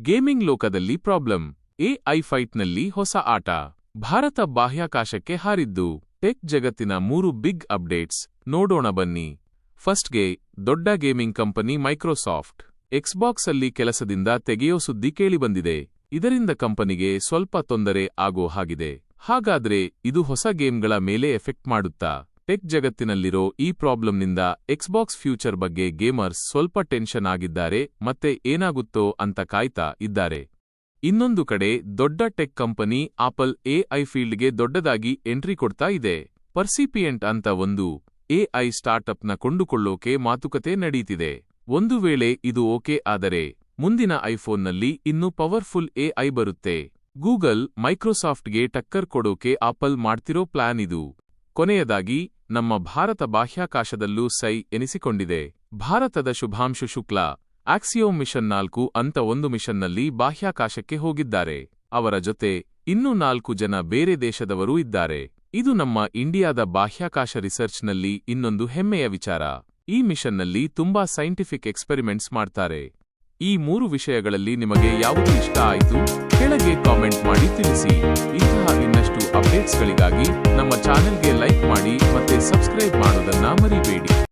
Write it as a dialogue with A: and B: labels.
A: Gaming ಲೋಕದಲ್ಲಿ problem. AI ಫೈಟ್ನಲ್ಲಿ ಹೊಸ ಆಟ. ಭಾರತ ಬಾಹ್ಯಾಕಾಶಕ್ಕೆ ಹಾರಿದ್ದು. ಟೆಕ್ ಜಗತ್ತಿನ ಮೂರು ಬಿಗ್ ಅಪ್ಡೇಟ್ಸ್. ನೋಡೋಣ ಬನ್ನಿ. ಫಸ್ಟ್ಗೆ, ದೊಡ್ಡ ಗೇಮಿಂಗ್ ಕಂಪನಿ ಮೈಕ್ರೋಸಾಫ್ಟ್. ಎಕ್ಸ್ಬಾಕ್ಸ್ ಅಲ್ಲಿ ಕೆಲಸದಿಂದ ತೆಗೆಯೋ ಸುದ್ದಿ ಕೇಳಿಬಂದಿದೆ. ಇದರಿಂದ ಕಂಪನಿಗೆ ಸ್ವಲ್ಪ ತೊಂದರೆ ಆಗೋ ಹಾಗಿದೆ. ಹಾಗಾದ್ರೆ, ಇದು ಹೊಸ ಗೇಮ್ಗಳ ಮೇಲೆ ಎಫೆಕ್ಟ್ ಮಾಡುತ್ತಾ? ಟೆಕ್ ಜಗತ್ತಿನಲ್ಲಿರೋ ಈ ಪ್ರಾಬ್ಲಮ್ನಿಂದ ಎಕ್ಸ್ಬಾಕ್ಸ್ ಫ್ಯೂಚರ್ ಬಗ್ಗೆ ಗೇಮರ್ಸ್ ಸ್ವಲ್ಪ ಟೆನ್ಷನ್ ಆಗಿದ್ದಾರೆ, ಮತ್ತೆ ಏನಾಗುತ್ತೋ ಅಂತ ಕಾಯ್ತಾ ಇದ್ದಾರೆ. ಇನ್ನೊಂದು ಕಡೆ ದೊಡ್ಡ ಟೆಕ್ ಕಂಪನಿ ಆಪಲ್ ಎಐ ಫೀಲ್ಡ್ಗೆ ದೊಡ್ಡದಾಗಿ ಎಂಟ್ರಿ ಕೊಡ್ತಾ ಇದೆ. ಪರ್ಸಿಪಿಯೆಂಟ್ ಅಂತ ಒಂದು ಎಐ ಸ್ಟಾರ್ಟ್ಅಪ್ನ ಕೊಂಡುಕೊಳ್ಳೋಕೆ ಮಾತುಕತೆ ನಡೀತಿದೆ. ಒಂದು ವೇಳೆ ಇದು ಓಕೆ ಆದರೆ ಮುಂದಿನ ಐಫೋನ್ನಲ್ಲಿ ಇನ್ನೂ ಪವರ್ಫುಲ್ ಎಐ ಬರುತ್ತೆ. ಗೂಗಲ್ ಮೈಕ್ರೋಸಾಫ್ಟ್ಗೆ ಟಕ್ಕರ್ ಕೊಡೋಕೆ ಆಪಲ್ ಮಾಡ್ತಿರೋ ಪ್ಲಾನ್ ಇದು. ಕೊನೆಯದಾಗಿ ನಮ್ಮ ಭಾರತ ಬಾಹ್ಯಾಕಾಶದಲ್ಲೂ ಸೈ ಎನಿಸಿಕೊಂಡಿದೆ. ಭಾರತದ ಶುಭಾಂಶು ಶುಕ್ಲಾ ಆಕ್ಸಿಯೋ ಮಿಷನ್ ನಾಲ್ಕು ಅಂತ ಒಂದು ಮಿಷನ್ನಲ್ಲಿ ಬಾಹ್ಯಾಕಾಶಕ್ಕೆ ಹೋಗಿದ್ದಾರೆ. ಅವರ ಜೊತೆ ಇನ್ನೂ ನಾಲ್ಕು ಜನ ಬೇರೆ ದೇಶದವರೂ ಇದ್ದಾರೆ. ಇದು ನಮ್ಮ ಇಂಡಿಯಾದ ಬಾಹ್ಯಾಕಾಶ ರಿಸರ್ಚ್ನಲ್ಲಿ ಇನ್ನೊಂದು ಹೆಮ್ಮೆಯ ವಿಚಾರ. ಈ ಮಿಷನ್ನಲ್ಲಿ ತುಂಬಾ ಸೈಂಟಿಫಿಕ್ ಎಕ್ಸ್ಪೆರಿಮೆಂಟ್ಸ್ ಮಾಡ್ತಾರೆ. ಈ ಮೂರು ವಿಷಯಗಳಲ್ಲಿ ನಿಮಗೆ ಯಾವುದು ಇಷ್ಟ ಆಯಿತು ಕೆಳಗೆ ಕಾಮೆಂಟ್ ಮಾಡಿ ತಿಳಿಸಿ. ಇಂತಹ ಇನ್ನಷ್ಟು ಅಪ್ಡೇಟ್ಸ್ಗಳಿಗಾಗಿ ನಮ್ಮ ಚಾನೆಲ್ಗೆ ಲೈಕ್ ಮಾಡಿ ಮತ್ತೆ ಸಬ್ಸ್ಕ್ರೈಬ್ ಮಾಡೋದನ್ನ ಮರಿಬೇಡಿ.